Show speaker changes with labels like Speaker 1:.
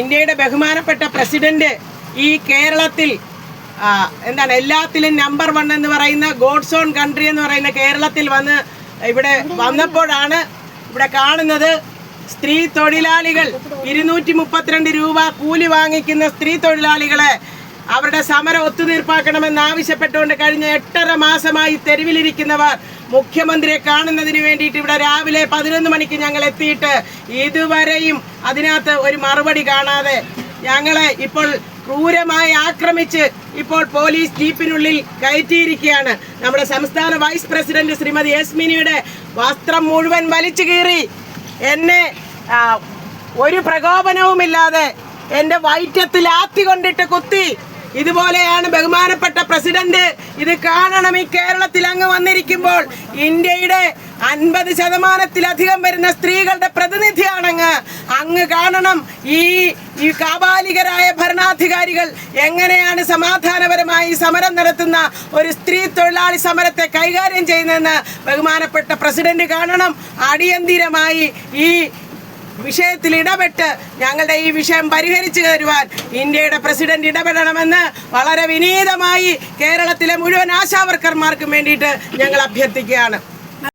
Speaker 1: ഇന്ത്യയുടെ ബഹുമാനപ്പെട്ട പ്രസിഡന്റ് ഈ കേരളത്തിൽ എന്താണ് എല്ലാത്തിലും നമ്പർ വൺ എന്ന് പറയുന്ന ഗോഡ്സ് ഓൺ കൺട്രി എന്ന് പറയുന്ന കേരളത്തിൽ വന്ന് ഇവിടെ വന്നപ്പോഴാണ് ഇവിടെ കാണുന്നത് സ്ത്രീ തൊഴിലാളികൾ. ഇരുന്നൂറ്റി മുപ്പത്തിരണ്ട് രൂപ കൂലി വാങ്ങിക്കുന്ന സ്ത്രീ തൊഴിലാളികളെ അവരുടെ സമരം ഒത്തുതീർപ്പാക്കണമെന്ന് ആവശ്യപ്പെട്ടുകൊണ്ട് കഴിഞ്ഞ എട്ടര മാസമായി തെരുവിലിരിക്കുന്നവർ മുഖ്യമന്ത്രിയെ കാണുന്നതിന് വേണ്ടിയിട്ട് ഇവിടെ രാവിലെ പതിനൊന്ന് മണിക്ക് ഞങ്ങൾ എത്തിയിട്ട് ഇതുവരെയും അതിനകത്ത് ഒരു മറുപടി കാണാതെ ഞങ്ങളെ ഇപ്പോൾ ക്രൂരമായി ആക്രമിച്ച് ഇപ്പോൾ പോലീസ് ജീപ്പിനുള്ളിൽ കയറ്റിയിരിക്കുകയാണ്. നമ്മുടെ സംസ്ഥാന വൈസ് പ്രസിഡന്റ് ശ്രീമതി യസ്മിനിയുടെ വസ്ത്രം മുഴുവൻ വലിച്ചു കീറി. എന്നെ ഒരു പ്രകോപനവുമില്ലാതെ എന്റെ വൈറ്റത്തിൽ ആത്തി കൊണ്ടിട്ട് കുത്തി. ഇതുപോലെയാണ് ബഹുമാനപ്പെട്ട പ്രസിഡന്റ്. ഇത് കാണണം ഈ കേരളത്തിൽ അങ്ങ് വന്നിരിക്കുമ്പോൾ. ഇന്ത്യയുടെ അൻപത് ശതമാനത്തിലധികം വരുന്ന സ്ത്രീകളുടെ പ്രതിനിധിയാണങ്ങ്. അങ്ങ് കാണണം ഈ ഈ കാബാലികരായ ഭരണാധികാരികൾ എങ്ങനെയാണ് സമാധാനപരമായി സമരം നടത്തുന്ന ഒരു സ്ത്രീ തൊഴിലാളി സമരത്തെ കൈകാര്യം ചെയ്യുന്നതെന്ന് ബഹുമാനപ്പെട്ട പ്രസിഡന്റ് കാണണം. അടിയന്തിരമായി ഈ വിഷയത്തിൽ ഇടപെട്ട് ഞങ്ങളുടെ ഈ വിഷയം പരിഹരിച്ചു തരുവാൻ ഇന്ത്യയുടെ പ്രസിഡന്റ് ഇടപെടണമെന്ന് വളരെ വിനീതമായി കേരളത്തിലെ മുഴുവൻ ആശാവർക്കർമാർക്കും വേണ്ടിയിട്ട് ഞങ്ങൾ അഭ്യർത്ഥിക്കുകയാണ്.